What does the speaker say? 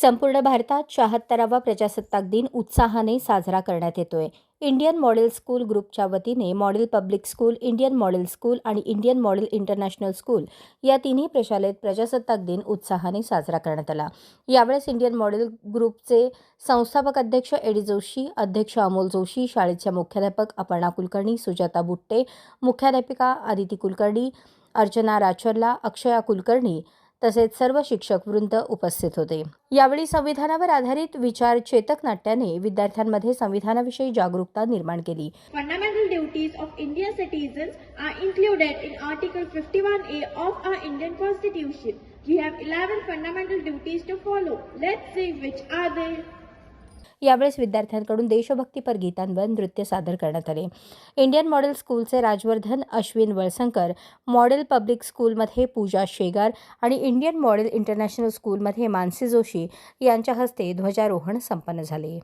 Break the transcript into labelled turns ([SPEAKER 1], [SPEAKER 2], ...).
[SPEAKER 1] संपूर्ण भारतात शहात्तरावा प्रजासत्ताक दिन उत्साहाने साजरा करण्यात येतोय. इंडियन मॉडेल स्कूल ग्रुपच्या वतीने model public school Indian model school आणि इंडियन मॉडेल इंटरनॅशनल स्कूल या तिन्ही प्रशालेत प्रजासत्ताक दिन उत्साहाने साजरा करण्यात आला. यावेळेस इंडियन मॉडेल ग्रुपचे संस्थापक अध्यक्ष एडी जोशी अध्यक्ष अमोल जोशी शाळेच्या मुख्याध्यापक अपर्णा कुलकर्णी सुजाता बुट्टे मुख्याध्यापिका आदिती कुलकर्णी अर्चना राचरला अक्षया कुलकर्णी तसेच सर्व शिक्षक वृंद उपस्थित होते. यावेळी संविधानावर आधारित विचार चेतक नाट्याने विद्यार्थ्यांमध्ये संविधानाविषयी जागरूकता निर्माण केली.
[SPEAKER 2] Fundamental duties of Indian citizen are included in article fifty one A of our Indian constitution we have eleven fundamental duties to follow let see which are
[SPEAKER 1] यावेळेस विद्यार्थ्यांकडून देशभक्तीपर गीतांवर नृत्य सादर करण्यात आले. इंडियन मॉडेल स्कूलचे राजवर्धन अश्विन वळसंकर मॉडेल पब्लिक स्कूलमध्ये पूजा शेगार आणि इंडियन मॉडेल इंटरनॅशनल स्कूलमध्ये मानसी जोशी यांच्या हस्ते ध्वजारोहण संपन्न झाले.